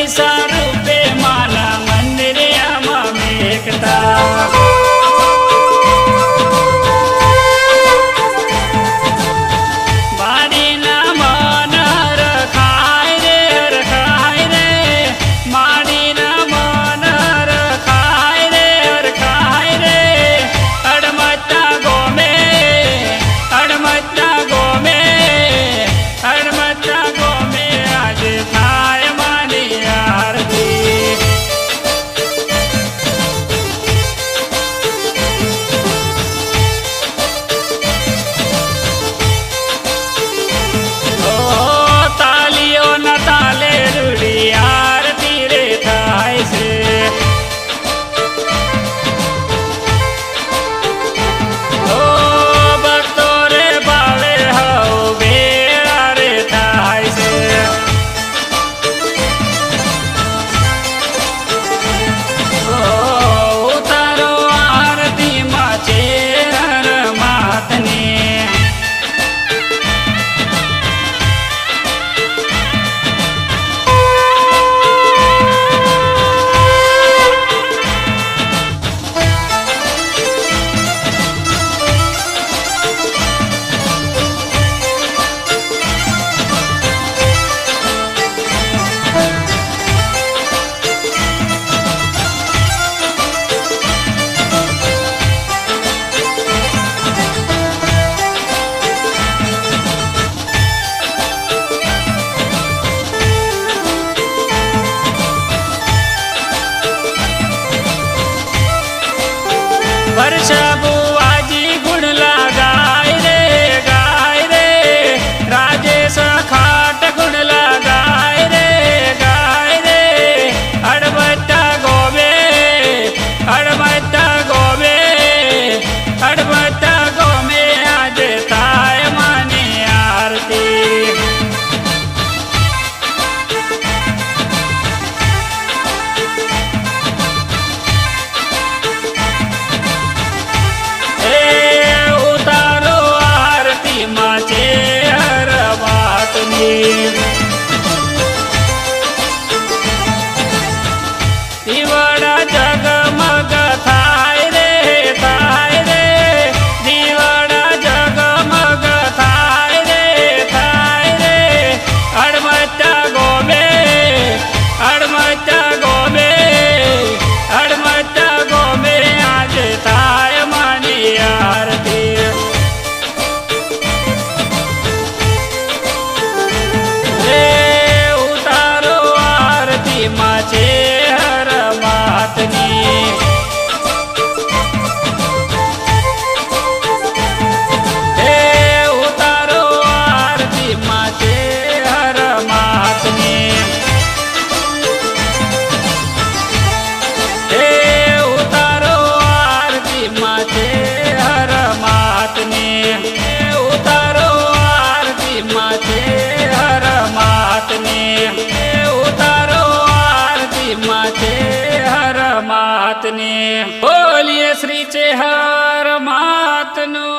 પૈસા રૂપે માલા મંદિરે આમાં મેકતા How to travel Thank you. Her मातनु